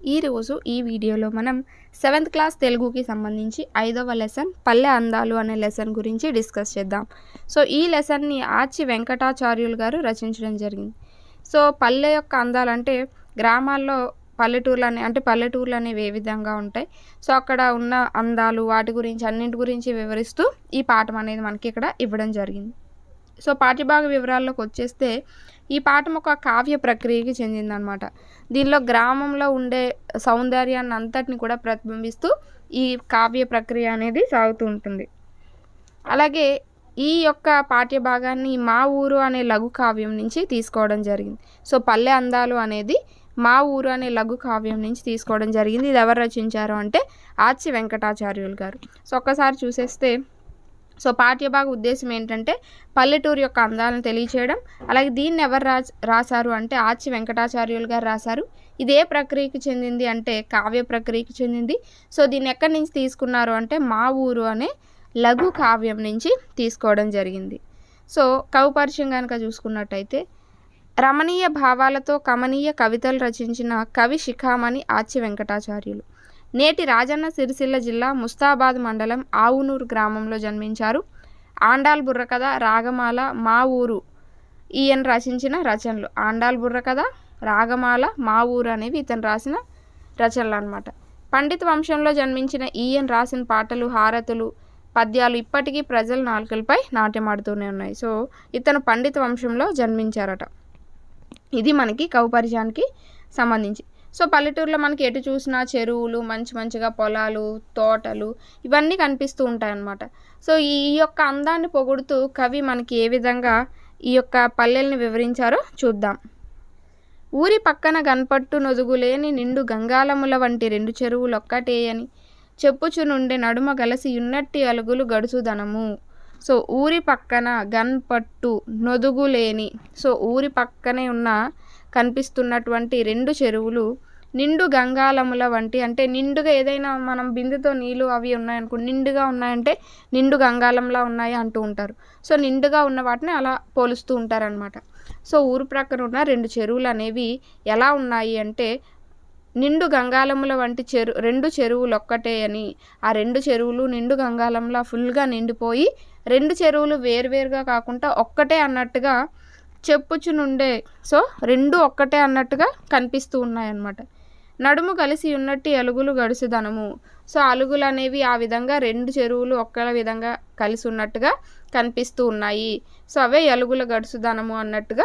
ఈరోజు ఈ వీడియోలో మనం సెవెంత్ క్లాస్ తెలుగుకి సంబంధించి ఐదవ లెసన్ పల్లె అందాలు అనే లెసన్ గురించి డిస్కస్ చేద్దాం. సో ఈ లెసన్ని ఆచి వెంకటాచార్యులు గారు రచించడం జరిగింది. సో పల్లె యొక్క అందాలంటే గ్రామాల్లో పల్లెటూర్లు అనే అంటే పల్లెటూర్లు అనేవి ఏ విధంగా ఉంటాయి? సో అక్కడ ఉన్న అందాలు వాటి గురించి అన్నింటి గురించి వివరిస్తూ ఈ పాఠం అనేది మనకి ఇక్కడ ఇవ్వడం జరిగింది. సో పాఠ్యభాగ వివరాల్లోకి వచ్చేస్తే ఈ పాఠం ఒక కావ్య ప్రక్రియకి చెందిందనమాట. దీనిలో గ్రామంలో ఉండే సౌందర్యాన్ని అంతటిని కూడా ప్రతిబింబిస్తూ ఈ కావ్య ప్రక్రియ అనేది సాగుతూ ఉంటుంది. అలాగే ఈ యొక్క పాఠ్యభాగాన్ని మా ఊరు అనే లఘు కావ్యం నుంచి తీసుకోవడం జరిగింది. సో పల్లె అందాలు అనేది మా ఊరు అనే లఘు కావ్యం నుంచి తీసుకోవడం జరిగింది. ఇది ఎవరు రచించారు అంటే ఆచి వెంకటాచార్యులు గారు. సో ఒక్కసారి చూసేస్తే సో పాఠ్యభాగ ఉద్దేశం ఏంటంటే పల్లెటూరు యొక్క అందాలను తెలియచేయడం. అలాగే దీన్ని ఎవరు రా రాశారు అంటే ఆచి వెంకటాచార్యులు గారు రాశారు. ఇది ఏ ప్రక్రియకి చెందింది అంటే కావ్య ప్రక్రియకి చెందింది. సో దీన్ని ఎక్కడి నుంచి తీసుకున్నారు అంటే మా ఊరు అనే లఘు కావ్యం నుంచి తీసుకోవడం జరిగింది. సో కవిపరిచయం కనుక చూసుకున్నట్టయితే రమణీయ భావాలతో కమనీయ కవితలు రచించిన కవి శిఖామణి ఆచి వెంకటాచార్యులు. నేటి రాజన్న సిరిసిల్ల జిల్లా ముస్తాబాద్ మండలం ఆవునూరు గ్రామంలో జన్మించారు. ఆండాల్ బుర్రకథ రాగమాల మా ఊరు ఈయన రచించిన రచనలు. ఆండాల్ బుర్రకథ రాగమాల మా ఊరు అనేవి ఇతను రాసిన రచనలు అనమాట పండిత వంశంలో జన్మించిన ఈయన రాసిన పాటలు హారతులు పద్యాలు ఇప్పటికీ ప్రజల నాలుకలపై నాట్యమాడుతూనే ఉన్నాయి. సో ఇతను పండిత వంశంలో జన్మించారట. ఇది మనకి కౌపరిజానికి సంబంధించి. సో పల్లెటూరులో మనకి ఎటు చూసినా చెరువులు మంచి మంచిగా పొలాలు తోటలు ఇవన్నీ కనిపిస్తూ ఉంటాయన్నమాట. సో ఈ యొక్క అందాన్ని పొగుడుతూ కవి మనకి ఏ విధంగా ఈ యొక్క పల్లెల్ని వివరించారో చూద్దాం. ఊరి పక్కన గన్పట్టు నొదుగులేని నిండు గంగాలముల వంటి రెండు చెరువులు ఒక్కటే అని చెప్పుచునుండే నడుమ గలసి ఉన్నట్టి అలుగులు గడుచుదనము సో ఊరి పక్కన గన్పట్టు నొదుగులేని సో ఊరి పక్కనే ఉన్న కనిపిస్తున్నటువంటి రెండు చెరువులు నిండు గంగాలముల వంటి అంటే నిండుగా ఏదైనా మనం బిందుతో నీళ్ళు అవి ఉన్నాయనుకో నిండుగా ఉన్నాయంటే నిండు గంగాలంలా ఉన్నాయి అంటూ ఉంటారు. సో నిండుగా ఉన్న వాటిని అలా పోలుస్తూ ఉంటారనమాట సో ఊరు ప్రక్కన ఉన్న రెండు చెరువులు అనేవి ఎలా ఉన్నాయి అంటే నిండు గంగాలముల వంటి చెరు రెండు చెరువులు ఒక్కటే అని ఆ రెండు చెరువులు నిండు గంగాలంలా ఫుల్గా నిండిపోయి రెండు చెరువులు వేరువేరుగా కాకుండా ఒక్కటే అన్నట్టుగా చెప్పుచునుండే. సో రెండు ఒక్కటే అన్నట్టుగా కనిపిస్తూ ఉన్నాయన్నమాట. నడుము కలిసి ఉన్నట్టు అలుగులు గడుసుదనము సో అలుగులు అనేవి ఆ విధంగా రెండు చెరువులు ఒక్క విధంగా కలిసి ఉన్నట్టుగా కనిపిస్తూ ఉన్నాయి. సో అవే ఎలుగుల గడుసుదనము అన్నట్టుగా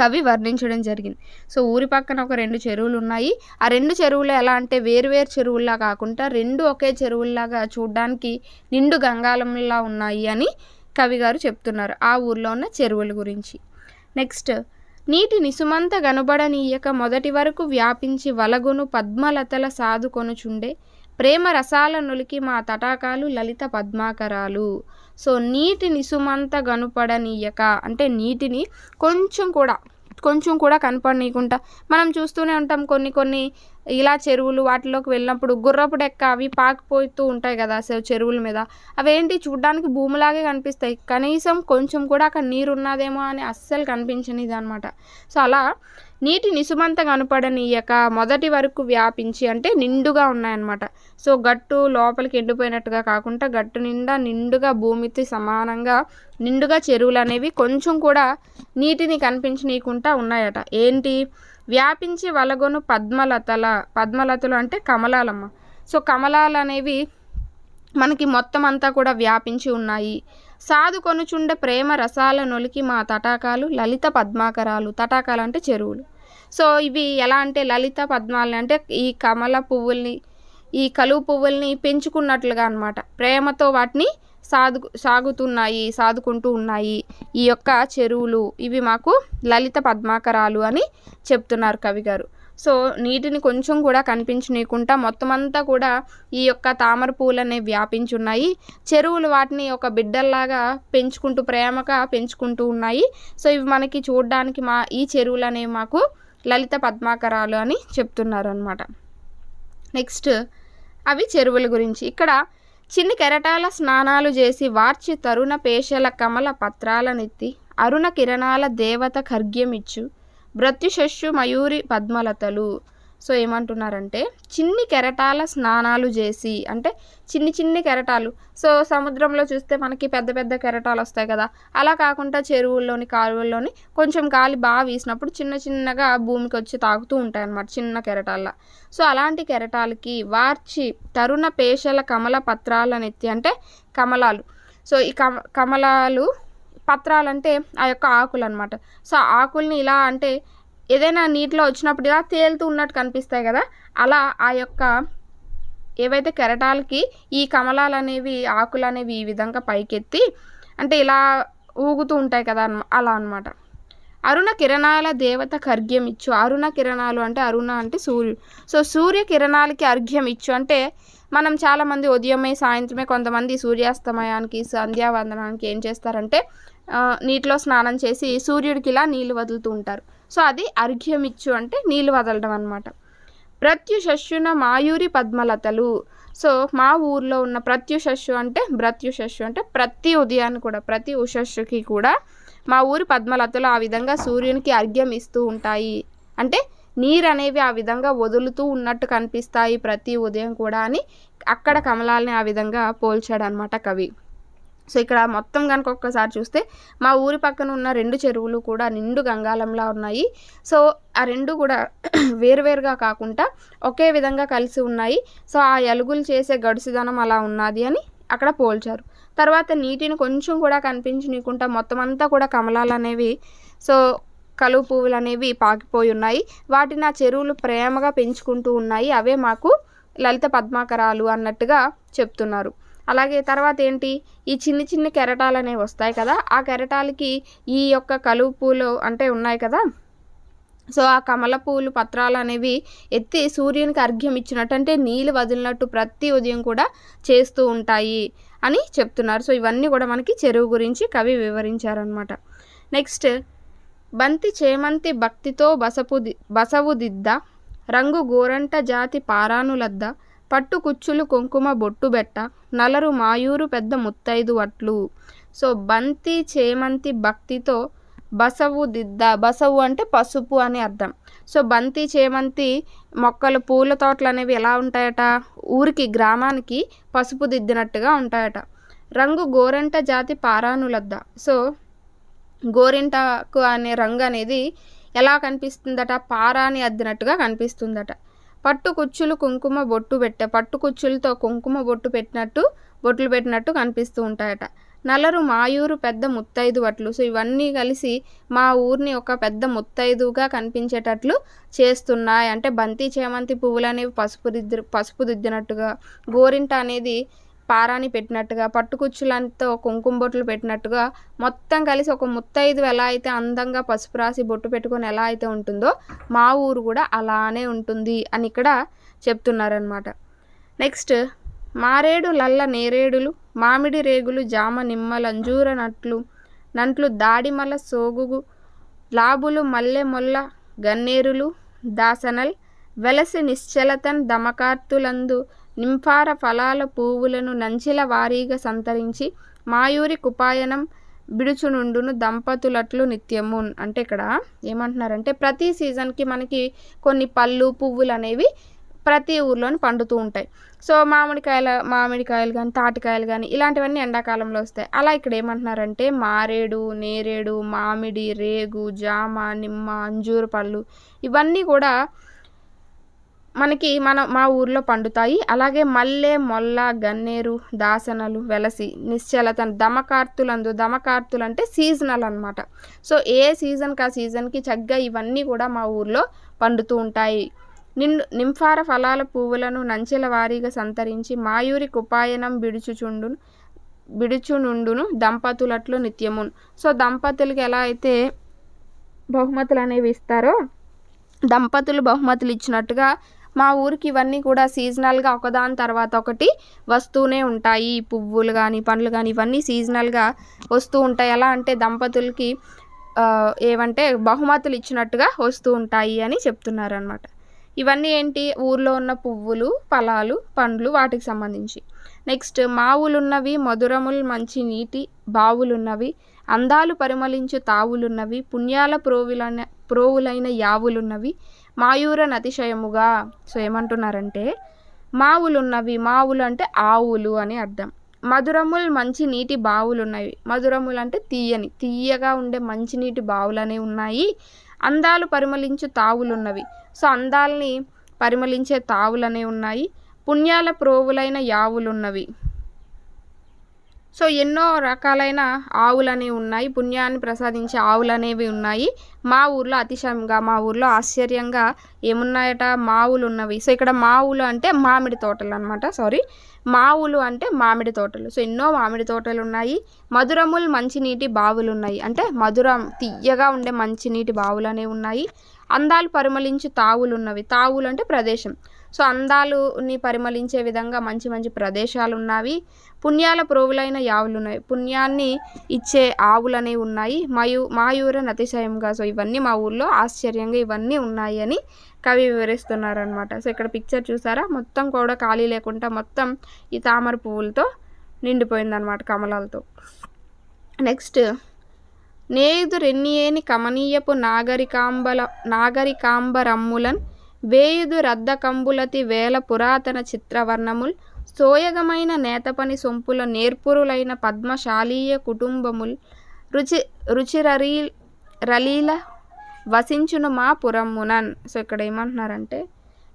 కవి వర్ణించడం జరిగింది. సో ఊరి పక్కన ఒక రెండు చెరువులు ఉన్నాయి. ఆ రెండు చెరువులు ఎలా అంటే వేరువేరు చెరువుల్లా కాకుండా రెండు ఒకే చెరువుల్లాగా చూడడానికి నిండు గంగాలంలా ఉన్నాయి అని కవి గారు చెప్తున్నారు. ఆ ఊర్లో ఉన్న చెరువుల గురించి. నెక్స్ట్ నీటి నిసుమంత గనుబడనీయక మొదటి వరకు వ్యాపించి వలగొను పద్మలతల సాధుకొనుచుండే ప్రేమ రసాల నొలికి మా తటాకాలు లలిత పద్మాకరాలు. సో నీటి నిసుమంత గనుపడనీయక అంటే నీటిని కొంచెం కూడా కొంచెం కూడా కనపడనీయకుండా మనం చూస్తూనే ఉంటాం కొన్ని కొన్ని ఇలా చెరువులు వాటిలోకి వెళ్ళినప్పుడు గుర్రపు డెక్క అవి పాకిపోతూ ఉంటాయి కదా అసలు చెరువుల మీద. అవేంటి? చూడ్డానికి భూమిలాగే కనిపిస్తాయి. కనీసం కొంచెం కూడా అక్కడ నీరు ఉన్నదేమో అని అస్సలు కనిపించనిది అనమాట సో అలా నీటి నిసుమంత కనపడనీయక మొదటి వరకు వ్యాపించి అంటే నిండుగా ఉన్నాయన్నమాట. సో గట్టు లోపలికి ఎండిపోయినట్టుగా కాకుండా గట్టు నిండా నిండుగా భూమికి సమానంగా నిండుగా చెరువులు అనేవి కొంచెం కూడా నీటిని కనిపించనీయకుండా ఉన్నాయట. ఏంటి? వ్యాపించి వలగొను పద్మలతల పద్మలతలు అంటే కమలాలమ్మ. సో కమలాలు అనేవి మనకి మొత్తం అంతా కూడా వ్యాపించి ఉన్నాయి. సాధు కొనుచుండే ప్రేమ రసాల నొలికి మా తటాకాలు లలిత పద్మాకరాలు. తటాకాలు అంటే చెరువులు. సో ఇవి ఎలా అంటే లలిత పద్మాలని అంటే ఈ కమల పువ్వుల్ని ఈ కలువు పువ్వుల్ని పెంచుకున్నట్లుగా అనమాట ప్రేమతో వాటిని సాగు సాగుతున్నాయి సాదుకుంటూ ఉన్నాయి. ఈ యొక్క చెరువులు ఇవి మాకు లలిత పద్మాకరాలు అని చెప్తున్నారు కవి గారు. సో నీటిని కొంచెం కూడా కనిపించనీయకుండా మొత్తం అంతా కూడా ఈ యొక్క తామర పూలు అనేవి వ్యాపించున్నాయి చెరువులు వాటిని ఒక బిడ్డల్లాగా పెంచుకుంటూ ప్రేమగా పెంచుకుంటూ ఉన్నాయి. సో ఇవి మనకి చూడడానికి మా ఈ చెరువులు అనేవి మాకు లలిత పద్మాకరాలు అని చెప్తున్నారు అనమాట నెక్స్ట్ అవి చెరువుల గురించి. ఇక్కడ చిన్ని కెరటాల స్నానాలు చేసి వార్చి తరుణ పేషల కమల పత్రాలనెత్తి అరుణ కిరణాల దేవత ఖర్గ్యమిచ్చు. భృత్యుషస్సు మయూరి పద్మలతలు. సో ఏమంటున్నారంటే చిన్ని కెరటాల స్నానాలు చేసి అంటే చిన్ని చిన్ని కెరటాలు. సో సముద్రంలో చూస్తే మనకి పెద్ద పెద్ద కెరటాలు వస్తాయి కదా. అలా కాకుండా చెరువుల్లోని కాలువల్లోని కొంచెం గాలి బాగా వీసినప్పుడు చిన్న చిన్నగా భూమికి వచ్చి తాగుతూ ఉంటాయి అన్నమాట చిన్న కెరటాల సో అలాంటి కెరటాలకి వార్చి తరుణ పేషల కమల పత్రాలనెత్తి అంటే కమలాలు. సో ఈ కమ కమలాలు పత్రాలు అంటే ఆ యొక్క ఆకులు అనమాట సో ఆకుల్ని ఇలా అంటే ఏదైనా నీటిలో వచ్చినప్పుడు ఇలా తేలుతూ ఉన్నట్టు కనిపిస్తాయి కదా? అలా ఆ యొక్క ఏవైతే కెరటాలకి ఈ కమలాలు అనేవి ఆకులు అనేవి ఈ విధంగా పైకెత్తి అంటే ఇలా ఊగుతూ ఉంటాయి కదా అలా అనమాట అరుణ కిరణాల దేవత కర్ఘ్యం ఇచ్చు. అరుణ కిరణాలు అంటే అరుణ అంటే సూర్యుడు. సో సూర్య కిరణాలకి అర్ఘ్యం ఇచ్చు. అంటే మనం చాలామంది ఉదయమే సాయంత్రమే కొంతమంది సూర్యాస్తమయానికి సంధ్యావందనానికి ఏం చేస్తారంటే నీటిలో స్నానం చేసి సూర్యుడికి ఇలా నీళ్ళు వదులుతూ ఉంటారు. సో అది అర్ఘ్యమిచ్చు అంటే నీళ్ళు వదలడం అనమాట ప్రత్యుషస్సున మాయూరి పద్మలతలు. సో మా ఊర్లో ఉన్న ప్రత్యుషస్సు అంటే ప్రత్యుషస్సు అంటే ప్రతి ఉదయాన్ని కూడా ప్రతి ఉషస్సుకి కూడా మా ఊరి పద్మలతలు ఆ విధంగా సూర్యునికి అర్ఘ్యం ఇస్తూ ఉంటాయి. అంటే నీరు అనేవి ఆ విధంగా వదులుతూ ఉన్నట్టు కనిపిస్తాయి ప్రతి ఉదయం కూడా అని అక్కడ కమలాలని ఆ విధంగా పోల్చాడనమాట కవి. సో ఇక్కడ మొత్తం కనుక ఒక్కసారి చూస్తే మా ఊరి పక్కన ఉన్న రెండు చెరువులు కూడా నిండు గంగాలంలా ఉన్నాయి. సో ఆ రెండు కూడా వేరువేరుగా కాకుండా ఒకే విధంగా కలిసి ఉన్నాయి. సో ఆ ఎలుగులు చేసే గడుసుదనం అలా ఉన్నది అని అక్కడ పోల్చారు. తర్వాత నీటిని కొంచెం కూడా కనిపించనీయకుండా మొత్తం అంతా కూడా కమలాలు అనేవి సో కలువు పువ్వులు అనేవి పాకిపోయి ఉన్నాయి. వాటిని ఆ చెరువులు ప్రేమగా పెంచుకుంటూ ఉన్నాయి. అవే మాకు లలిత పద్మాకరాలు అన్నట్టుగా చెప్తున్నారు. అలాగే తర్వాత ఏంటి? ఈ చిన్ని చిన్ని కెరటాలు అనేవి వస్తాయి కదా ఆ కెరటాలకి ఈ యొక్క కలువు పూలు అంటే ఉన్నాయి కదా. సో ఆ కమల పూలు పత్రాలు అనేవి ఎత్తి సూర్యునికి అర్ఘ్యం ఇచ్చినట్టు అంటే నీళ్ళు వదిలినట్టు ప్రతి ఉదయం కూడా చేస్తూ ఉంటాయి అని చెప్తున్నారు. సో ఇవన్నీ కూడా మనకి చెరువు గురించి కవి వివరించారనమాట నెక్స్ట్ బంతి చేమంతి భక్తితో బసపు బసవు దిద్ద రంగు గోరంట జాతి పారానులద్ద పట్టు కుచ్చులు కుంకుమ బొట్టుబెట్ట నలరు మాయూరు పెద్ద ముత్తైదు వట్లు. సో బంతి చేమంతి భక్తితో బసవు దిద్ద బసవు అంటే పసుపు అని అర్థం. సో బంతి చేమంతి మొక్కలు పూల తోటలు అనేవి ఎలా ఉంటాయట? ఊరికి గ్రామానికి పసుపు దిద్దినట్టుగా ఉంటాయట. రంగు గోరంట జాతి పారానులద్ద సో గోరింటకు అనే రంగు అనేది ఎలా కనిపిస్తుందట? పారాని అద్దినట్టుగా కనిపిస్తుందట. పట్టు కుచ్చులు కుంకుమ బొట్టు పెట్టే పట్టు కుచ్చులతో కుంకుమ బొట్టు పెట్టినట్టు బొట్లు పెట్టినట్టు కనిపిస్తూ ఉంటాయట. నలరు మాయూరు పెద్ద ముత్తైదు వట్లు. సో ఇవన్నీ కలిసి మా ఊరిని ఒక పెద్ద ముత్తైదుగా కనిపించేటట్లు చేస్తున్నాయి. అంటే బంతి చేమంతి పువ్వులు అనేవి పసుపు దిద్దు పసుపు దిద్దినట్టుగా. గోరింట అనేది పారాని పెట్టినట్టుగా పట్టుకుచ్చులంతో కుంకుమ బొట్లు పెట్టినట్టుగా మొత్తం కలిసి ఒక ముత్తైదు ఎలా అయితే అందంగా పసుపు రాసి బొట్టు పెట్టుకొని ఎలా అయితే ఉంటుందో మా ఊరు కూడా అలానే ఉంటుంది అని ఇక్కడ చెప్తున్నారనమాట నెక్స్ట్ మారేడు లల్ల నేరేడులు మామిడి రేగులు జామ నిమ్మల అంజూర నట్లు నంట్లు దాడిమల సోగుగు లాబులు మల్లె మొల్ల గన్నేరులు దాసనల్ వెలసి నిశ్చలతన్ దమకార్తులందు నింఫార ఫలాల పువ్వులను నంచిల వారీగా సంతరించి మాయూరి కుపాయనం బిడుచునుండును దంపతులట్లు నిత్యము. అంటే ఇక్కడ ఏమంటున్నారంటే ప్రతి సీజన్కి మనకి కొన్ని పళ్ళు పువ్వులు అనేవి ప్రతి ఊర్లోని పండుతూ ఉంటాయి. సో మామిడికాయల మామిడికాయలు కానీ తాటికాయలు కానీ ఇలాంటివన్నీ ఎండాకాలంలో వస్తాయి. అలా ఇక్కడ ఏమంటున్నారంటే మారేడు నేరేడు మామిడి రేగు జామ నిమ్మ అంజూరు పళ్ళు ఇవన్నీ కూడా మనకి మన మా ఊర్లో పండుతాయి. అలాగే మల్లె మొల్ల గన్నేరు దాసనలు వెలసి నిశ్చలత దమకార్తులందు దమకార్తులు అంటే సీజనల్ అనమాట సో ఏ సీజన్కి ఆ సీజన్కి చక్కగా ఇవన్నీ కూడా మా ఊర్లో పండుతూ ఉంటాయి. నిండు నింఫార ఫలాల పువ్వులను నంచెల వారీగా సంతరించి మాయూరి కుపాయనం బిడుచుచుండును బిడుచునుండును దంపతులట్లు నిత్యమున్. సో దంపతులకి ఎలా అయితే బహుమతులు అనేవి ఇస్తారో దంపతులు బహుమతులు ఇచ్చినట్టుగా మా ఊరికి ఇవన్నీ కూడా సీజనల్గా ఒకదాని తర్వాత ఒకటి వస్తూనే ఉంటాయి. పువ్వులు కానీ పండ్లు కానీ ఇవన్నీ సీజనల్గా వస్తూ ఉంటాయి. ఎలా అంటే దంపతులకి ఏమంటే బహుమతులు ఇచ్చినట్టుగా వస్తూ ఉంటాయి అని చెప్తున్నారు అనమాట ఇవన్నీ ఏంటి? ఊర్లో ఉన్న పువ్వులు ఫలాలు పండ్లు వాటికి సంబంధించి. నెక్స్ట్ మావులున్నవి మధురములు మంచి నీటి బావులున్నవి అందాలు పరిమళించు తావులున్నవి పుణ్యాల ప్రోవులైన ప్రోవులైన యావులున్నవి మాయూర నతిశయముగా సో ఏమంటున్నారంటే మావులున్నవి మావులు అంటే ఆవులు అని అర్థం. మధురముల్ మంచి నీటి బావులు ఉన్నవి మధురములు అంటే తీయని తీయగా ఉండే మంచినీటి బావులు అనేవి ఉన్నాయి. అందాలు పరిమళించు తావులున్నవి. సో అందాల్ని పరిమళించే తావులనే ఉన్నాయి. పుణ్యాల ప్రోవులైన యావులున్నవి. సో ఎన్నో రకాలైన ఆవులు అనేవి ఉన్నాయి. పుణ్యాన్ని ప్రసాదించే ఆవులు అనేవి ఉన్నాయి. మా ఊర్లో అతిశయంగా మా ఊర్లో ఆశ్చర్యంగా ఏమున్నాయట? మావులు ఉన్నవి సో ఇక్కడ మావులు అంటే మామిడి తోటలు అనమాట సారీ మావులు అంటే మామిడి తోటలు. సో ఎన్నో మామిడి తోటలు ఉన్నాయి మధురములు మంచినీటి బావులు ఉన్నాయి అంటే మధురం తీయగా ఉండే మంచినీటి బావులు అనేవి ఉన్నాయి. అందాలు పరిమళించి తావులు ఉన్నవి తావులు అంటే ప్రదేశం. సో అందాలుని పరిమళించే విధంగా మంచి మంచి ప్రదేశాలు ఉన్నవి పుణ్యాల ప్రోవులైన యావులు ఉన్నాయి పుణ్యాన్ని ఇచ్చే ఆవులనే ఉన్నాయి. మయూ మాయూర నతిశయంగా సో ఇవన్నీ మా ఊర్లో ఆశ్చర్యంగా ఇవన్నీ ఉన్నాయి అని కవి వివరిస్తున్నారనమాట సో ఇక్కడ పిక్చర్ చూసారా? మొత్తం కూడా ఖాళీ లేకుండా మొత్తం ఈ తామర పువ్వులతో నిండిపోయిందనమాట కమలాలతో. నెక్స్ట్ నేయుదురెన్నియేని కమనీయపు నాగరికాంబల నాగరికాంబరమ్ములన్ వేయుదు రద్ద కంబులతి వేల పురాతన చిత్రవర్ణముల్ సోయగమైన నేతపని సొంపుల నేర్పురులైన పద్మశాలీయ కుటుంబముల్ రుచి రుచిరరీ రలీల వసించును మా పురమ్మునన్. సో ఇక్కడ ఏమంటున్నారంటే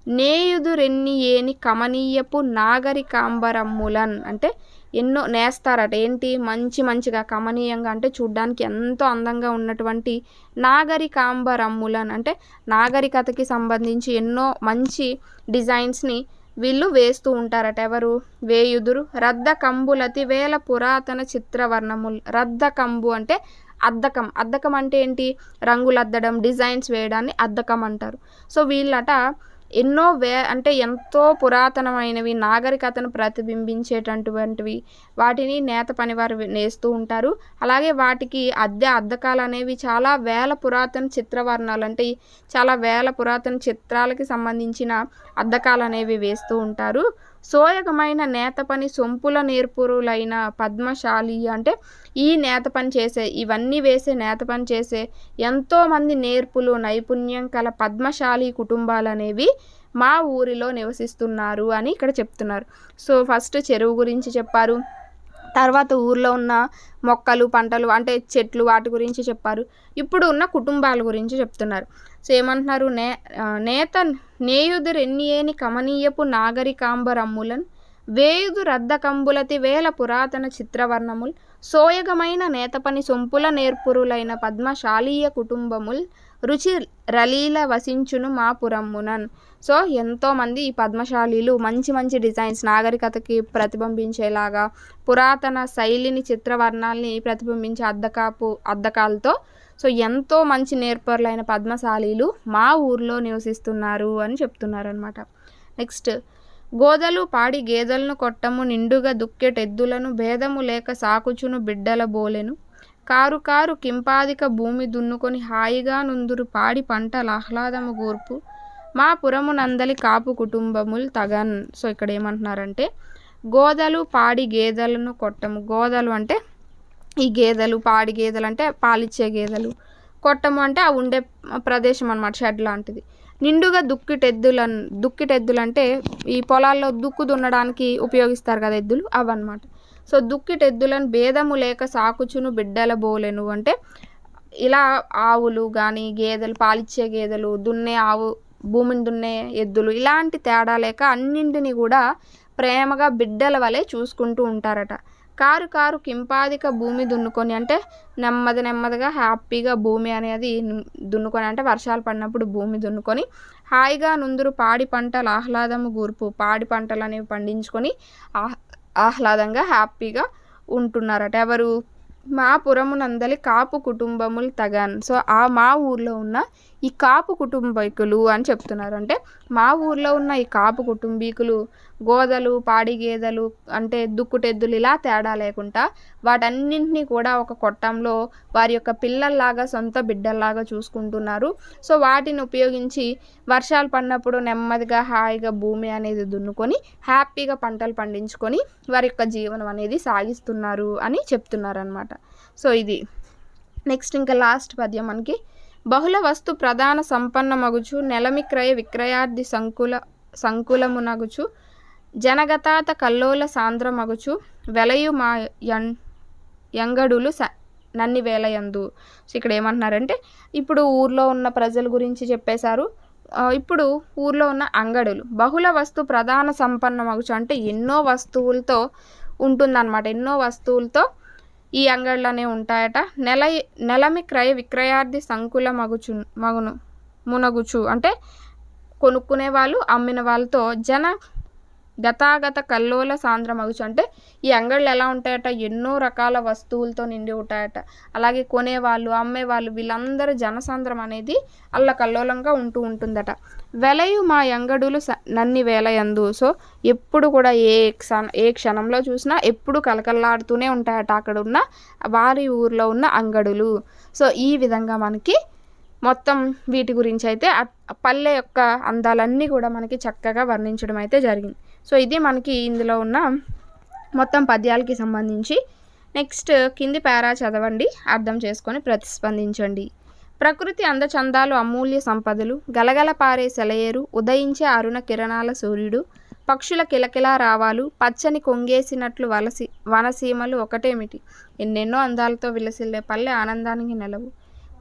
నేయుదురెన్ని ఏని కమనీయపు నాగరికాంబరమ్ములన్. అంటే ఎన్నో నేస్తారట. ఏంటి? మంచి మంచిగా కమనీయంగా. అంటే చూడ్డానికి ఎంతో అందంగా ఉన్నటువంటి నాగరికాంబరమ్ములన్. అంటే నాగరికతకి సంబంధించి ఎన్నో మంచి డిజైన్స్ని వీళ్ళు వేస్తూ ఉంటారట ఎవరు? వేయుదురు. రద్ద కంబులతి వేల పురాతన చిత్రవర్ణములు. రద్ద కంబు అంటే అద్దకం. అద్దకం అంటే ఏంటి? రంగులు అద్దడం డిజైన్స్ వేయడాన్ని అద్దకం అంటారు. సో వీళ్ళట ఎన్నో వే అంటే ఎంతో పురాతనమైనవి నాగరికతను ప్రతిబింబించేటటువంటివి. వాటిని నేత పనివారు నేస్తూ ఉంటారు. అలాగే వాటికి అద్దె అద్దకాలు అనేవి చాలా వేల పురాతన చిత్రవర్ణాలు. అంటే చాలా వేల పురాతన చిత్రాలకి సంబంధించిన అద్దకాలు అనేవి వేస్తూ ఉంటారు. సోయగమైన నేత పని సొంపుల నేర్పురులైన పద్మశాలి అంటే ఈ నేత పని చేసే ఇవన్నీ వేసే నేత పని చేసే ఎంతోమంది నేర్పులు నైపుణ్యం కల పద్మశాలి కుటుంబాలు అనేవి మా ఊరిలో నివసిస్తున్నారు అని ఇక్కడ చెప్తున్నారు. సో ఫస్ట్ చెరువు గురించి చెప్పారు. తర్వాత ఊర్లో ఉన్న మొక్కలు పంటలు అంటే చెట్లు వాటి గురించి చెప్పారు. ఇప్పుడు ఉన్న కుటుంబాల గురించి చెప్తున్నారు. సో ఏమంటున్నారు? నే నేత నేయుదురెన్నియేని కమనీయపు నాగరికాంబరమ్ములన్ వేయుదు రద్ద కంబులతి వేల పురాతన చిత్రవర్ణముల్ సోయగమైన నేతపని సొంపుల నేర్పురులైన పద్మశాలీయ కుటుంబముల్ రుచి రలీల వసించును మా పురమ్మునన్. సో ఎంతోమంది ఈ పద్మశాలీలు మంచి మంచి డిజైన్స్ నాగరికతకి ప్రతిబింబించేలాగా పురాతన శైలిని చిత్రవర్ణాల్ని ప్రతిబింబించే అద్దకాపు అద్దకాలతో సో ఎంతో మంచి నేర్పరులైన పద్మశాలీలు మా ఊర్లో నివసిస్తున్నారు అని చెప్తున్నారనమాట నెక్స్ట్ గోదలు పాడి గేదెలను కొట్టము నిండుగా దుక్కెటెద్దులను భేదము లేక సాకుచును బిడ్డల బోలెను. కారు కారు కింపాదిక భూమి దున్నుకొని హాయిగా నుందురు పాడి పంటల ఆహ్లాదము గూర్పు. మా పురము నందలి కాపు కుటుంబములు తగన్. సో ఇక్కడ ఏమంటున్నారంటే గోదలు పాడి గేదెలను కొట్టము. గోదలు అంటే ఈ గేదెలు పాడి గేదెలు అంటే పాలిచ్చే గేదెలు. కొట్టము అంటే ఆ ఉండే ప్రదేశం అనమాట షెడ్ లాంటిది. నిండుగా దుక్కిటెద్దులను దుక్కిటెద్దులు అంటే ఈ పొలాల్లో దుక్కు దున్నడానికి ఉపయోగిస్తారు కదా ఎద్దులు? అవన్నమాట. సో దుక్కిటెద్దులను భేదము లేక సాకుచును బిడ్డల బోలెను అంటే ఇలా ఆవులు కానీ గేదెలు పాలిచ్చే గేదెలు దున్నే ఆవు భూమిని దున్నే ఎద్దులు ఇలాంటి తేడా లేక అన్నింటినీ కూడా ప్రేమగా బిడ్డల వలె చూసుకుంటూ ఉంటారట. కారు కారు కింపాదిక భూమి దున్నుకొని అంటే నెమ్మది నెమ్మదిగా హ్యాపీగా భూమి అనేది దున్నుకొని అంటే వర్షాలు పడినప్పుడు భూమి దున్నుకొని హాయిగా నుందురు పాడి పంటలు ఆహ్లాదము గూర్పు పాడి పంటలు అనేవి పండించుకొని ఆహ్ ఆహ్లాదంగా హ్యాపీగా ఉంటున్నారట. ఎవరు? మా పురమునందలి కాపు కుటుంబములు తగాన్. సో ఆ మా ఊర్లో ఉన్న ఈ కాపు కుటుంబీకులు అని చెప్తున్నారు. అంటే మా ఊర్లో ఉన్న ఈ కాపు కుటుంబీకులు గోదలు పాడి గేదెలు అంటే దుక్కుటెద్దులు ఇలా తేడా లేకుండా వాటన్నింటినీ కూడా ఒక కొట్టంలో వారి యొక్క పిల్లల్లాగా సొంత బిడ్డల్లాగా చూసుకుంటున్నారు. సో వాటిని ఉపయోగించి వర్షాలు పడినప్పుడు నెమ్మదిగా హాయిగా భూమి అనేది దున్నుకొని హ్యాపీగా పంటలు పండించుకొని వారి యొక్క జీవనం అనేది సాగిస్తున్నారు అని చెప్తున్నారు అనమాట సో ఇది. నెక్స్ట్ ఇంకా లాస్ట్ పద్యం మనకి బహుళ వస్తు ప్రధాన సంపన్న మగుచు విక్రయార్థి సంకుల సంకులమునగుచు జనగతాత కల్లోల సాంద్రమగుచు వెలయు మా యం యంగడులు స నన్ని వేలయందు. సో ఇక్కడ ఏమంటున్నారంటే ఇప్పుడు ఊర్లో ఉన్న ప్రజల గురించి చెప్పేశారు. ఇప్పుడు ఊర్లో ఉన్న అంగడులు. బహుళ వస్తు ప్రధాన సంపన్న మగుచు అంటే ఎన్నో వస్తువులతో ఉంటుందన్నమాట. ఎన్నో వస్తువులతో ఈ అంగళ్ళనే ఉంటాయట. నెల నెలమి క్రయ విక్రయార్థి సంకుల మగుచు మగును మునగుచు. అంటే కొనుక్కునే వాళ్ళు అమ్మిన వాళ్ళతో జన గతాగత కల్లోల సాంద్ర మగుచు. అంటే ఈ అంగళ్ళు ఎలా ఉంటాయట? ఎన్నో రకాల వస్తువులతో నిండి ఉంటాయట. అలాగే కొనేవాళ్ళు అమ్మేవాళ్ళు వీళ్ళందరూ జనసాంద్రం అనేది అల్ల కల్లోలంగా ఉంటూ ఉంటుందట. వెలయు మా అంగడులు స- నన్ని వేలయందు. సో ఎప్పుడు కూడా ఏ క్షణ ఏ క్షణంలో చూసినా ఎప్పుడు కలకల్లాడుతూనే ఉంటాయట అక్కడ ఉన్న వారి ఊర్లో ఉన్న అంగడులు. సో ఈ విధంగా మనకి మొత్తం వీటి గురించి అయితే పల్లె యొక్క అందాలన్నీ కూడా మనకి చక్కగా వర్ణించడం అయితే జరిగింది. సో ఇది మనకి ఇందులో ఉన్న మొత్తం పద్యాలకి సంబంధించి. నెక్స్ట్ కింది పేరా చదవండి. అర్థం చేసుకొని ప్రతిస్పందించండి. ప్రకృతి అందచందాలు అమూల్య సంపదలు. గలగల పారే సెలయేరు. ఉదయించే అరుణ కిరణాల సూర్యుడు. పక్షుల కిలకిలా రావాలు. పచ్చని కొంగేసినట్లు వలసి వనసీమలు ఒకటేమిటి? ఎన్నెన్నో అందాలతో విలసిల్లే పల్లె ఆనందానికి నెలవు.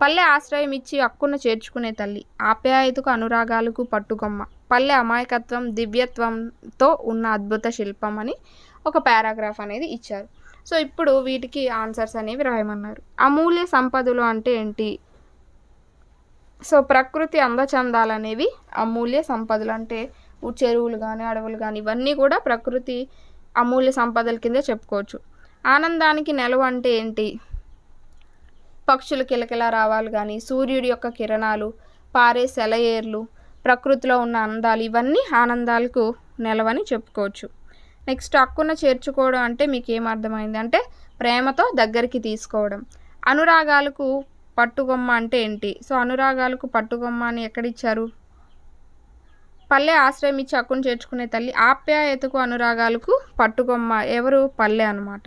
పల్లె ఆశ్రయం ఇచ్చి అక్కున చేర్చుకునే తల్లి. ఆప్యాయతకు అనురాగాలకు పట్టుకొమ్మ పల్లె అమాయకత్వం దివ్యత్వంతో ఉన్న అద్భుత శిల్పం అని ఒక పారాగ్రాఫ్ అనేది ఇచ్చారు. సో ఇప్పుడు వీటికి ఆన్సర్స్ అనేవి రాయమన్నారు. అమూల్య సంపదలు అంటే ఏంటి? సో ప్రకృతి అందచందాలు అనేవి అమూల్య సంపదలు. అంటే చెరువులు కానీ అడవులు కానీ ఇవన్నీ కూడా ప్రకృతి అమూల్య సంపదల కింద చెప్పుకోవచ్చు. ఆనందానికి నెలవు అంటే ఏంటి? పక్షులు కిలకిలా రావాలి కానీ సూర్యుడి యొక్క కిరణాలు పారే సెలయేర్లు ప్రకృతిలో ఉన్న అందాలు ఇవన్నీ ఆనందాలకు నెలవని చెప్పుకోవచ్చు. నెక్స్ట్ అక్కున చేర్చుకోవడం అంటే మీకు ఏం అర్థమైంది? అంటే ప్రేమతో దగ్గరికి తీసుకోవడం. అనురాగాలకు పట్టుగొమ్మ అంటే ఏంటి? సో అనురాగాలకు పట్టుగొమ్మ అని ఎక్కడిచ్చారు? పల్లె ఆశ్రయం ఇచ్చి అక్కును చేర్చుకునే తల్లి ఆప్యాయతకు అనురాగాలకు పట్టుగొమ్మ ఎవరు? పల్లె అన్నమాట.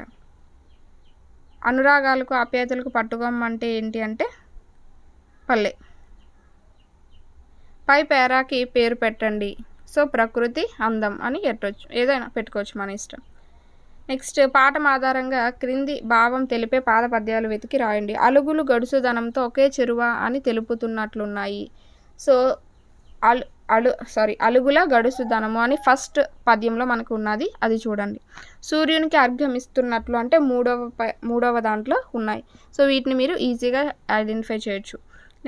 అనురాగాలకు ఆప్యాయతలకు పట్టుగొమ్మ అంటే ఏంటి అంటే పల్లె. పై పేరాకి పేరు పెట్టండి. సో ప్రకృతి అందం అని పెట్టవచ్చు ఏదైనా పెట్టుకోవచ్చు మన ఇష్టం. నెక్స్ట్ పాఠం ఆధారంగా క్రింది భావం తెలిపే పాద పద్యాలు వెతికి రాయండి. అలుగులు గడుసుదనంతో ఒకే చెరువ అని తెలుపుతున్నట్లున్నాయి. సో అలు అలు సారీ అలుగుల గడుసుదనము అని ఫస్ట్ పద్యంలో మనకు ఉన్నది. అది చూడండి. సూర్యునికి అర్ఘ్యం ఇస్తున్నట్లు అంటే మూడవ మూడవ దాంట్లో ఉన్నాయి. సో వీటిని మీరు ఈజీగా ఐడెంటిఫై చేయొచ్చు.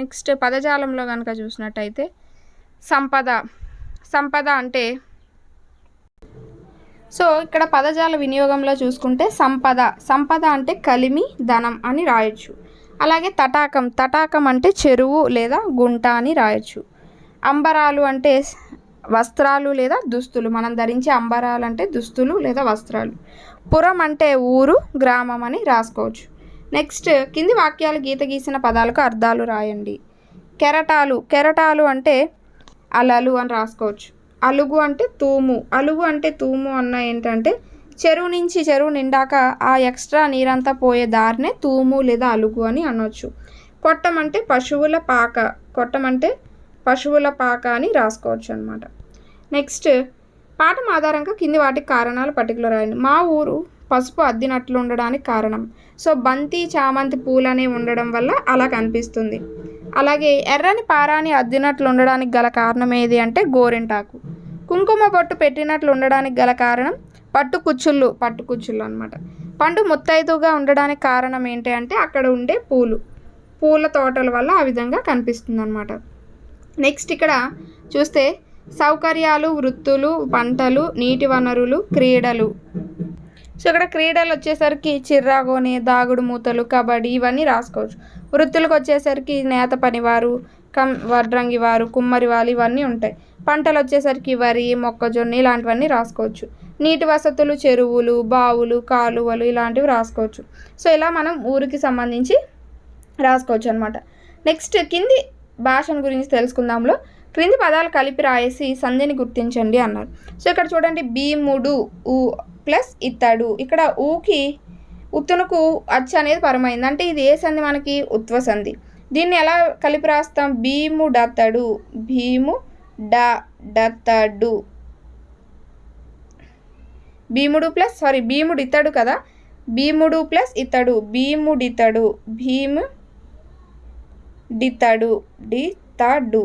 నెక్స్ట్ పదజాలంలో కనుక చూసినట్టయితే సంపద సంపద అంటే సో ఇక్కడ పదజాల వినియోగంలో చూసుకుంటే సంపద సంపద అంటే కలిమి ధనం అని రాయొచ్చు. అలాగే తటాకం తటాకం అంటే చెరువు లేదా గుంట అని రాయొచ్చు. అంబరాలు అంటే వస్త్రాలు లేదా దుస్తులు మనం ధరించే అంబరాలు అంటే దుస్తులు లేదా వస్త్రాలు. పురం అంటే ఊరు గ్రామం అని రాసుకోవచ్చు. నెక్స్ట్ కింది వాక్యాలు గీత గీసిన పదాలకు అర్థాలు రాయండి. కెరటాలు కెరటాలు అంటే అలలు అని రాసుకోవచ్చు. అలుగు అంటే తూము. అలుగు అంటే తూము అన్న ఏంటంటే చెరువు నుంచి చెరువు నిండాక ఆ ఎక్స్ట్రా నీరంతా పోయే దారినే తూము లేదా అలుగు అని అనొచ్చు. కొట్టం అంటే పశువుల పాక. కొట్టం అంటే పశువుల పాక అని రాసుకోవచ్చు అనమాట నెక్స్ట్ పాఠం ఆధారంగా కింది వాటికి కారణాలు పర్టికులర్ అయింది మా ఊరు పసుపు అద్దినట్లు ఉండడానికి కారణం. సో బంతి చామంతి పూలనే ఉండడం వల్ల అలా కనిపిస్తుంది. అలాగే ఎర్రని పారాని అద్దినట్లు ఉండడానికి గల కారణం ఏది అంటే గోరింటాకు. కుంకుమ పట్టు పెట్టినట్లు ఉండడానికి గల కారణం పట్టు కుచ్చుళ్ళు పట్టు కుచ్చుళ్ళు అనమాట పండు ముత్తైదుగా ఉండడానికి కారణం ఏంటి అంటే అక్కడ ఉండే పూలు. పూల తోటల వల్ల ఆ విధంగా కనిపిస్తుంది అనమాట నెక్స్ట్ ఇక్కడ చూస్తే సౌకర్యాలు వృత్తులు పంటలు నీటి వనరులు క్రీడలు. సో ఇక్కడ క్రీడలు వచ్చేసరికి చిర్రాగోని దాగుడు మూతలు కబడ్డీ ఇవన్నీ రాసుకోవచ్చు. వృత్తులకు వచ్చేసరికి నేత పనివారు కం వడ్రంగి వారు కుమ్మరి వాళ్ళు ఇవన్నీ ఉంటాయి. పంటలు వచ్చేసరికి వరి మొక్కజొన్న ఇలాంటివన్నీ రాసుకోవచ్చు. నీటి వసతులు చెరువులు బావులు కాలువలు ఇలాంటివి రాసుకోవచ్చు. సో ఇలా మనం ఊరికి సంబంధించి రాసుకోవచ్చు అనమాట నెక్స్ట్ కింది భాషను గురించి తెలుసుకుందాంలో. క్రింది పదాలు కలిపి రాయేసి సంధిని గుర్తించండి అన్నారు. సో ఇక్కడ చూడండి భీముడు ఊ ప్లస్ ఇత్తడు ఇక్కడ ఊకి ఉత్తునకు అచ్చు అనేది పరమైంది. అంటే ఇది ఏ సంధి? మనకి ఉత్వ సంధి. దీన్ని ఎలా కలిపి రాస్తాం? భీము డత్తడు భీము డ డతడు. భీముడు ప్లస్ సారీ భీముడు ఇతడు కదా? భీముడు ప్లస్ ఇతడు. భీముడితడు. భీము డితడు. డితడు.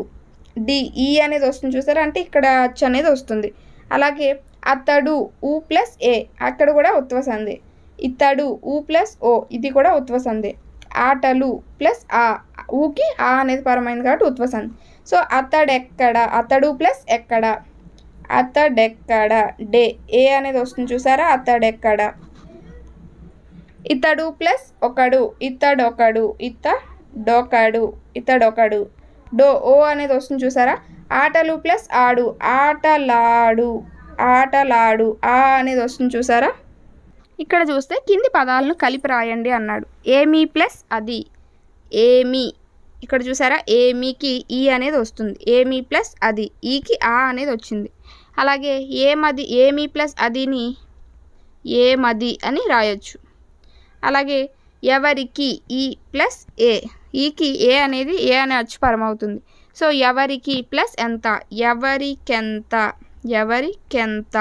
డి ఈ అనేది వస్తుంది చూసారా? అంటే ఇక్కడ అచ్చు అనేది వస్తుంది. అలాగే అతడు ఊ ప్లస్ ఏ. అక్కడ కూడా ఉత్వ సంధి. ఇతడు ఊ ప్లస్ ఓ. ఇది కూడా ఉత్వ సంధి. ఆటలు ప్లస్ ఆ. ఊకి ఆ అనేది పరమైంది కాబట్టి ఉత్వ సంధి. సో అతడెక్కడ? అతడు ప్లస్ ఎక్కడ? అతడెక్కడ? డే. ఏ అనేది వస్తుంది చూసారా? అతడెక్కడ? ఇతడు ప్లస్ ఒకడు. ఇతడొకడు. ఇత డొకడు ఇతడొకడు. డో. ఓ అనేది వస్తుంది చూసారా? ఆటలు ప్లస్ ఆడు. ఆటలాడు. ఆటలాడు. ఆ అనేది వస్తుంది చూసారా? ఇక్కడ చూస్తే కింది పదాలను కలిపి రాయండి అన్నాడు. ఏమి ప్లస్ అది. ఏమి. ఇక్కడ చూసారా? ఏమికి ఈ అనేది వస్తుంది. ఏమి ప్లస్ అది. ఈకి ఆ అనేది వచ్చింది. అలాగే ఏమది ఏమి ప్లస్ అదిని ఏమది అని రాయొచ్చు. అలాగే ఎవరికి ఈ ప్లస్ ఏ. ఈకి ఏ అనేది ఏ అనే అచ్చు పరమవుతుంది. సో ఎవరికి ప్లస్ ఎంత? ఎవరికెంత? ఎవరికెంత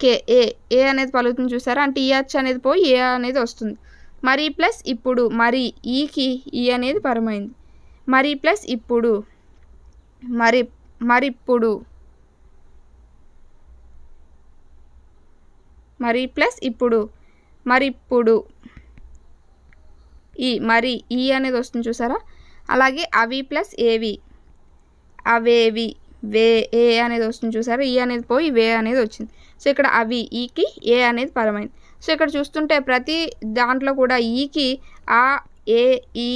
కే ఏ ఏ అనేది పలుకుతుంది చూసారా? అంటే ఈ అనేది పోయి ఏ అనేది వస్తుంది. మరి ప్లస్ ఇప్పుడు మరి ఈకి ఈ అనేది పరమైంది. మరి ప్లస్ ఇప్పుడు మరి మరిప్పుడు మరి ప్లస్ ఇప్పుడు మరిప్పుడు ఈ మరి ఈ అనేది వస్తుంది చూసారా? అలాగే అవి ప్లస్ ఏవి? అవేవి? వే ఏ అనేది వస్తుంది చూసారు ఈ అనేది పోయి వే అనేది వచ్చింది. సో ఇక్కడ అవి ఈకి ఏ అనేది పరమైంది. సో ఇక్కడ చూస్తుంటే ప్రతి దాంట్లో కూడా ఈకి ఆ ఏ ఈ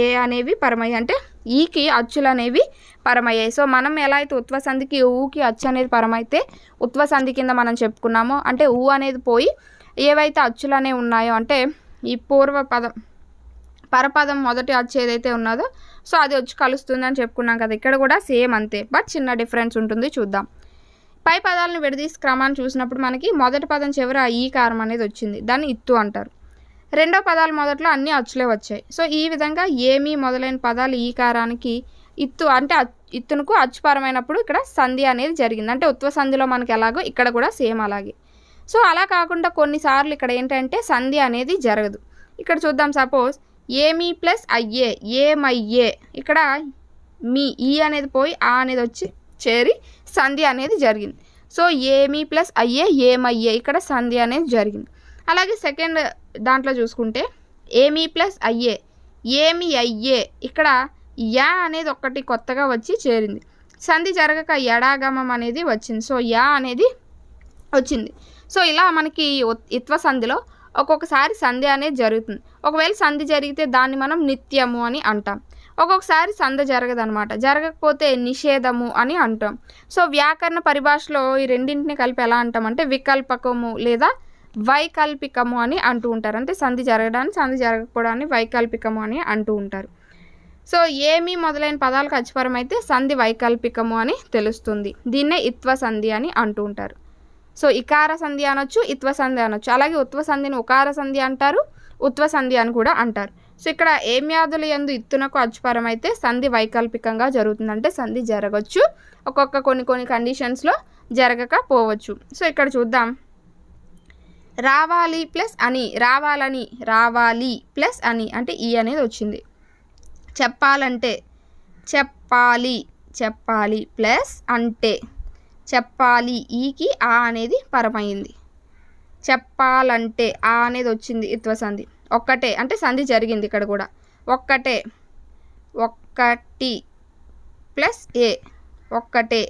ఏ అనేవి పరమయ్యాయి. అంటే ఈకి అచ్చులు అనేవి పరమయ్యాయి. సో మనం ఎలా అయితే ఉత్వ సంధికి ఊకి అచ్చు అనేది పరమైతే ఉత్వ సంధి కింద మనం చెప్పుకున్నామో అంటే ఊ అనేది పోయి ఏవైతే అచ్చులు అనేవి ఉన్నాయో అంటే ఈ పూర్వ పదం పరపదం మొదటి అచ్చు ఏదైతే ఉన్నదో సో అది వచ్చి కలుస్తుందని చెప్పుకున్నాం కదా ఇక్కడ కూడా సేమ్ అంతే. బట్ చిన్న డిఫరెన్స్ ఉంటుంది చూద్దాం. పై పదాలను విడదీసి క్రమాన్ని చూసినప్పుడు మనకి మొదటి పదం చివర ఈ కారం అనేది వచ్చింది. దాన్ని ఇత్తు అంటారు. రెండో పదాలు మొదట్లో అన్ని అచ్చులే వచ్చాయి. సో ఈ విధంగా ఏమి మొదలైన పదాలు ఈ కారానికి ఇత్తు అంటే ఇత్తునకు అచ్చుపరమైనప్పుడు ఇక్కడ సంధి అనేది జరిగింది. అంటే ఉత్వ సంధిలో మనకి ఎలాగో ఇక్కడ కూడా సేమ్ అలాగే. సో అలా కాకుండా కొన్నిసార్లు ఇక్కడ ఏంటంటే సంధి అనేది జరగదు. ఇక్కడ చూద్దాం సపోజ్ ఏమి ప్లస్ అయ్యే ఏమయ్యే? ఇక్కడ మీ ఈ అనేది పోయి ఆ అనేది వచ్చి చేరి సంధి అనేది జరిగింది. సో ఏమి ప్లస్ అయ్యే ఏమయ్యే? ఇక్కడ సంధి అనేది జరిగింది. అలాగే సెకండ్ దాంట్లో చూసుకుంటే ఏమి ప్లస్ అయ్యే ఏమి అయ్యే? ఇక్కడ యా అనేది ఒకటి కొత్తగా వచ్చి చేరింది. సంధి జరగక ఎడాగమం అనేది వచ్చింది. సో యా అనేది వచ్చింది. సో ఇలా మనకి ఉత్- ఇత్వ సంధిలో ఒక్కొక్కసారి సంధి అనేది జరుగుతుంది. ఒకవేళ సంధి జరిగితే దాన్ని మనం నిత్యము అని అంటాం. ఒక్కొక్కసారి సంధి జరగదనమాట జరగకపోతే నిషేధము అని అంటాం. సో వ్యాకరణ పరిభాషలో ఈ రెండింటిని కలిపి ఎలా అంటాం అంటే వికల్పకము లేదా వైకల్పికము అని అంటూ ఉంటారు. అంటే సంధి జరగడానికి సంధి జరగకపోవడాన్ని వైకల్పికము అని అంటూ ఉంటారు. సో ఏమి మొదలైన పదాలు అచ్చిపరం అయితే సంధి వైకల్పికము అని తెలుస్తుంది. దీన్నే ఇత్వ సంధి అని అంటూ ఉంటారు. సో ఇకార సంధి అనొచ్చు ఇత్వ సంధి అనొచ్చు. అలాగే ఉత్వ సంధిని ఉకార సంధి అంటారు. ఉత్వ సంధి అని కూడా అంటారు. సో ఇక్కడ ఏమ్యాదుల యందు ఇత్తునకు అచ్చుపరం అయితే సంధి వైకల్పికంగా జరుగుతుంది అంటే సంధి జరగచ్చు. ఒక్కొక్క కొన్ని కొన్ని కండిషన్స్లో జరగకపోవచ్చు. సో ఇక్కడ చూద్దాం. రావాలి ప్లస్ అని రావాలని రావాలి ప్లస్ అని అంటే ఈ అనేది వచ్చింది. చెప్పాలంటే చెప్పాలి చెప్పాలి ప్లస్ అంటే చెప్పాలి ఈకి ఆ అనేది పరమైంది. చెప్పాలంటే ఆ అనేది వచ్చింది ఇత్వసంధి. ఒక్కటే అంటే సంధి జరిగింది ఇక్కడ కూడా. ఒక్కటే ఒక్కటి ప్లస్ ఏ ఒక్కటే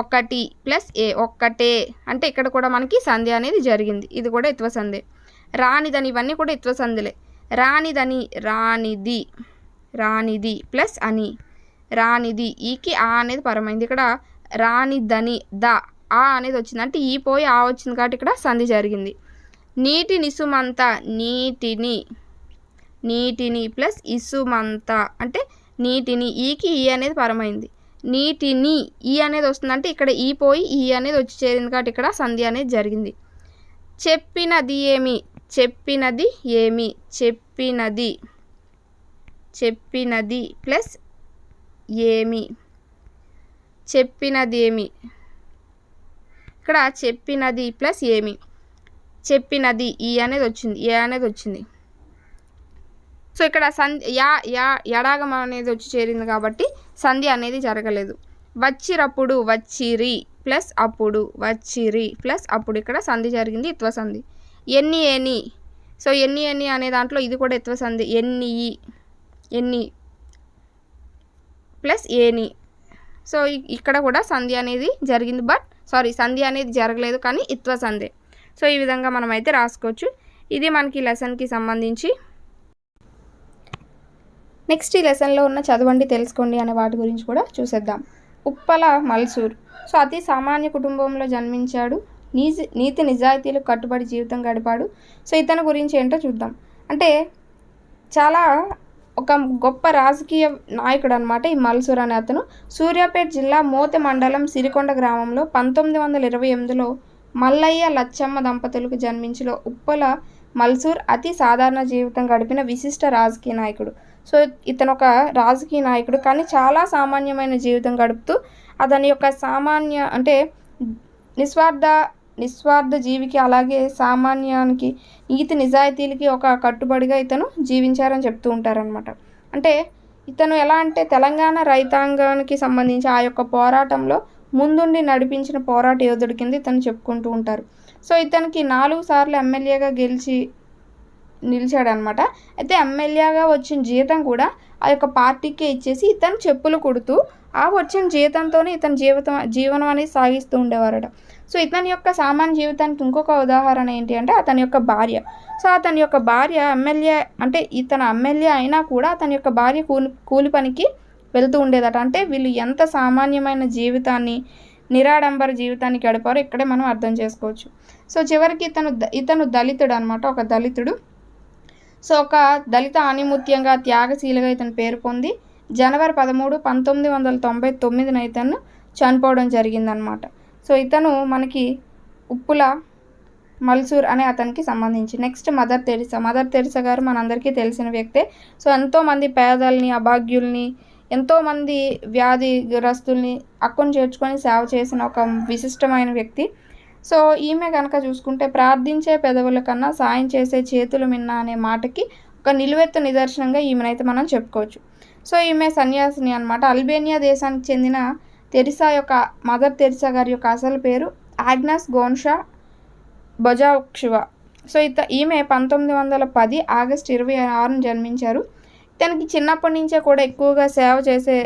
ఒకటి ప్లస్ ఏ ఒక్కటే. అంటే ఇక్కడ కూడా మనకి సంధి అనేది జరిగింది. ఇది కూడా ఇత్వ సంధి. రానిదని ఇవన్నీ కూడా ఇత్వ సంధిలే. రానిదని రానిది రానిది ప్లస్ అని. రానిది ఈకి ఆ అనేది పరమైంది. ఇక్కడ రానిదని ద ఆ అనేది వచ్చింది. అంటే ఈ పోయి ఆ వచ్చింది కాబట్టి ఇక్కడ సంధి జరిగింది. నీటి నిసుమంత నీటిని నీటిని ప్లస్ ఇసుమంత. అంటే నీటిని ఈకి ఈ అనేది పరమైంది. నీటిని ఈ అనేది వస్తుందంటే ఇక్కడ ఈ పోయి ఈ అనేది వచ్చి చేరింది కాబట్టి ఇక్కడ సంధి అనేది జరిగింది. చెప్పినది ఏమి? చెప్పినది ఏమి? చెప్పినది చెప్పినది ప్లస్ ఏమి? చెప్పినది ఏమి? ఇక్కడ చెప్పినది ప్లస్ ఏమి? చెప్పినది ఈ అనేది వచ్చింది ఏ అనేది వచ్చింది. సో ఇక్కడ సంధి యా యా ఎడాగం అనేది వచ్చి చేరింది కాబట్టి సంధి అనేది జరగలేదు. వచ్చిరప్పుడు వచ్చిరి ప్లస్ అప్పుడు వచ్చిరి ప్లస్ అప్పుడు ఇక్కడ సంధి జరిగింది ఇత్వ సంధి. ఎన్ని ఎని. సో ఎన్ని ఎన్ని అనే దాంట్లో ఇది కూడా ఇత్వ సంధి. ఎన్ని ఎన్ని ప్లస్ ఏని. సో ఇక్కడ కూడా సంధి అనేది జరిగింది బట్ సారీ సంధి అనేది జరగలేదు కానీ ఇత్వ సంధి. సో ఈ విధంగా మనం అయితే రాసుకోవచ్చు. ఇది మనకి లెసన్కి సంబంధించి. నెక్స్ట్ ఈ లెసన్లో ఉన్న చదవండి తెలుసుకోండి అనే వాటి గురించి కూడా చూసేద్దాం. ఉప్పల మల్సూర్. సో అతి సామాన్య కుటుంబంలో జన్మించాడు. నీతి నీతి నిజాయితీలు కట్టుబడి జీవితం గడిపాడు. సో ఇతని గురించి ఏంటో చూద్దాం. అంటే చాలా ఒక గొప్ప రాజకీయ నాయకుడు అనమాట ఈ మల్సూర్ అనే అతను. సూర్యాపేట జిల్లా మోతె మండలం సిరికొండ గ్రామంలో పంతొమ్మిది వందల ఇరవై ఎనిమిదిలో మల్లయ్య లచ్చమ్మ దంపతులకు జన్మించిన ఉప్పల మల్సూర్ అతి సాధారణ జీవితం గడిపిన విశిష్ట రాజకీయ నాయకుడు. సో ఇతను ఒక రాజకీయ నాయకుడు కానీ చాలా సామాన్యమైన జీవితం గడుపుతూ అతని యొక్క సామాన్య అంటే నిస్వార్థ నిస్వార్థ జీవికి అలాగే సామాన్యానికి నీతి నిజాయితీలకి ఒక కట్టుబడిగా ఇతను జీవించారని చెప్తూ ఉంటారనమాట అంటే ఇతను ఎలా అంటే తెలంగాణ రైతాంగానికి సంబంధించి ఆ యొక్క పోరాటంలో ముందుండి నడిపించిన పోరాట యోధుడి కింద ఇతను చెప్పుకుంటూ ఉంటారు. సో ఇతనికి నాలుగు సార్లు ఎమ్మెల్యేగా గెలిచి నిలిచాడనమాట. అయితే ఎమ్మెల్యేగా వచ్చిన జీతం కూడా ఆ యొక్క పార్టీకే ఇచ్చేసి ఇతను చెప్పులు కుడుతూ ఆ వచ్చిన జీతంతోనే ఇతని జీవితం జీవనం అనేది సాగిస్తూ ఉండేవారట. సో ఇతని యొక్క సామాన్య జీవితానికి ఇంకొక ఉదాహరణ ఏంటి అంటే అతని యొక్క భార్య. సో అతని యొక్క భార్య ఎమ్మెల్యే అంటే ఇతను ఎమ్మెల్యే అయినా కూడా అతని యొక్క భార్య కూలి కూలి పనికి వెళ్తూ ఉండేదట. అంటే వీళ్ళు ఎంత సామాన్యమైన జీవితాన్ని నిరాడంబర జీవితాన్ని గడిపారో ఇక్కడే మనం అర్థం చేసుకోవచ్చు. సో చివరికి ఇతను ఇతను దళితుడు అనమాట ఒక దళితుడు. సో ఒక దళిత ఆనిముత్యంగా త్యాగశీలగా ఇతను పేరు పొంది జనవరి పదమూడు పంతొమ్మిది వందల తొంభై తొమ్మిదిన ఇతను చనిపోవడం జరిగిందనమాట సో ఇతను మనకి ఉప్పుల మల్సూర్ అనే అతనికి సంబంధించి next Mother Teresa Mother Teresa garu మనందరికీ తెలిసిన వ్యక్తే. సో ఎంతోమంది పేదల్ని అభాగ్యుల్ని ఎంతోమంది వ్యాధిగ్రస్తుల్ని అక్కును చేర్చుకొని సేవ చేసిన ఒక విశిష్టమైన వ్యక్తి. సో ఈమె కనుక చూసుకుంటే ప్రార్థించే పెదవుల కన్నా సాయం చేసే చేతులు మిన్న అనే మాటకి ఒక నిలువెత్తు నిదర్శనంగా ఈమెనైతే మనం చెప్పుకోవచ్చు. సో ఈమె సన్యాసిని అనమాట అల్బేనియా దేశానికి చెందిన తెరిసా యొక్క మదర్ తెరిసా గారి యొక్క అసలు పేరు ఆగ్నస్ గోన్షా బొజాక్షివ సో ఇత ఈమె పంతొమ్మిది వందల పది ఆగస్ట్ ఇరవై ఆరున జన్మించారు. తనకి చిన్నప్పటి నుంచే కూడా ఎక్కువగా సేవ చేసే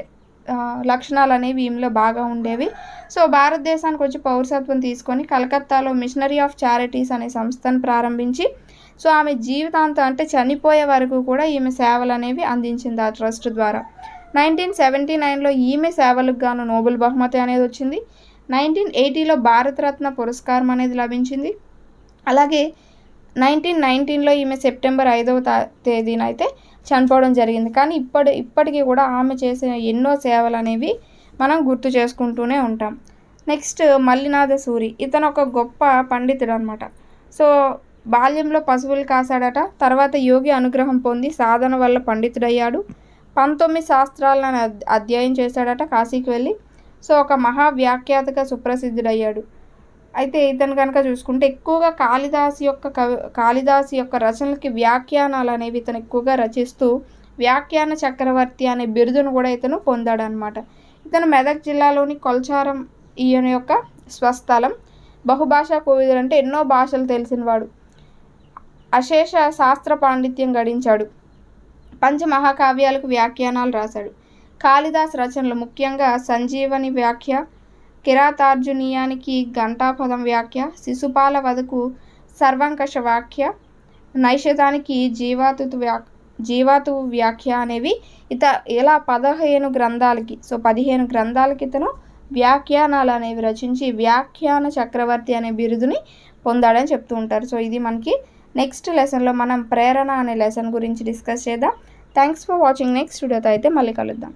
లక్షణాలు అనేవి ఈమెలో బాగా ఉండేవి. సో భారతదేశానికి వచ్చి పౌరసత్వం తీసుకొని కలకత్తాలో మిషనరీ ఆఫ్ చారిటీస్ అనే సంస్థను ప్రారంభించి సో ఆమె జీవితాంతం అంటే చనిపోయే వరకు కూడా ఈమె సేవలు అనేవి అందించింది ఆ ట్రస్ట్ ద్వారా. నైన్టీన్ సెవెంటీ నైన్లో ఈమె సేవలకు గాను నోబెల్ బహుమతి అనేది వచ్చింది. నైన్టీన్ ఎయిటీలో భారతరత్న పురస్కారం అనేది లభించింది. అలాగే నైన్టీన్ నైన్టీన్లో ఈమె సెప్టెంబర్ ఐదవ తేదీన అయితే చనిపోవడం జరిగింది. కానీ ఇప్పటి ఇప్పటికీ కూడా ఆమె చేసిన ఎన్నో సేవలు అనేవి మనం గుర్తు చేసుకుంటూనే ఉంటాం. నెక్స్ట్ మల్లినాథ సూరి. ఇతను ఒక గొప్ప పండితుడు అనమాట సో బాల్యంలో పశువులు కాశాడట. తర్వాత యోగి అనుగ్రహం పొంది సాధన వల్ల పండితుడయ్యాడు. పంతొమ్మిది శాస్త్రాలను అధ్యయనం చేశాడట కాశీకి వెళ్ళి. సో ఒక మహా వ్యాఖ్యాతగా సుప్రసిద్ధుడయ్యాడు. అయితే ఇతను కనుక చూసుకుంటే ఎక్కువగా కాళిదాసు యొక్క కవి కాళిదాసు యొక్క రచనలకి వ్యాఖ్యానాలు అనేవి ఇతను ఎక్కువగా రచిస్తూ వ్యాఖ్యాన చక్రవర్తి అనే బిరుదును కూడా ఇతను పొందాడనమాట ఇతను మెదక్ జిల్లాలోని కొల్చారం ఈయన యొక్క స్వస్థలం. బహుభాషా కోవిదుడు అంటే ఎన్నో భాషలు తెలిసినవాడు. అశేష శాస్త్ర పాండిత్యం గడించాడు. పంచమహాకావ్యాలకు వ్యాఖ్యానాలు రాశాడు. కాళిదాస్ రచనలు ముఖ్యంగా సంజీవని వ్యాఖ్య కిరాతార్జునీయానికి ఘంటాపదం వ్యాఖ్య శిశుపాల వధకు సర్వంకష వ్యాఖ్య నైషధానికి జీవాతు వ్యా జీవాతు వ్యాఖ్య అనేవి ఇత ఇలా పదహేను గ్రంథాలకి సో పదిహేను గ్రంథాలకి ఇతను వ్యాఖ్యానాలు అనేవి రచించి వ్యాఖ్యాన చక్రవర్తి అనే బిరుదుని పొందాడని చెప్తూ ఉంటారు. సో ఇది మనకి నెక్స్ట్ లెసన్లో మనం ప్రేరణ అనే లెసన్ గురించి డిస్కస్ చేద్దాం. Thanks for watching. నెక్స్ట్ వీడియోతో అయితే మళ్ళీ కలుద్దాం.